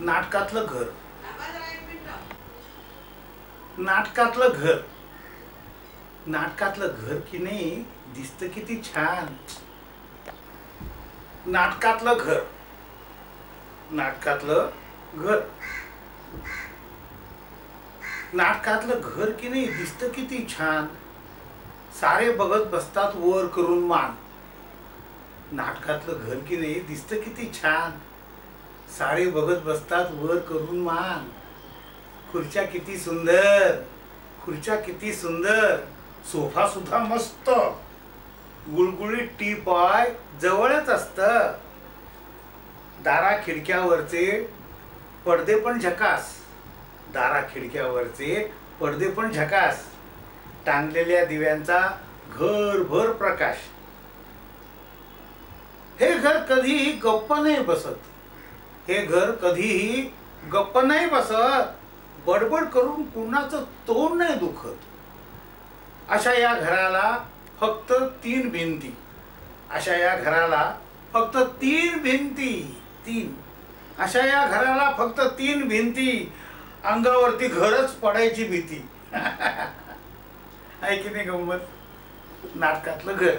नाटकातलं घर. नाटकातलं घर. नाटकातलं घर की नाही दिसतं किती छान. नाटकातलं घर. नाटकातलं घर. नाटकातलं घर की नाही दिसतं किती छान. सारे बघत बसतात वर करून मान. नाटकातलं घर की नाही दिसतं किती छान. साडी बघत बसतात वर करून मान. खुर्च्या किती सुंदर खुर्च्या किती सुंदर सोफा सुद्धा मस्त. गुळगुळीत टी पॉय जवळच असत. दारा खिडक्यावरचे पडदे पण झकास. दारा खिडक्यावरचे पडदे पण झकास. टांगलेल्या दिव्यांचा घरभर प्रकाश. हे घर कधीही गप्प नाही बसत. हे घर कधीही गप्प नाही बसत. बडबड करून कुणाचं तोंड नाही दुखत. अशा या घराला फक्त तीन भिंती. अशा या घराला फक्त तीन भिंती. तीन. अशा या घराला फक्त तीन भिंती. अंगावरती घरच पडायची भीती. आहे की नाही गंमत? नाटकातलं घर.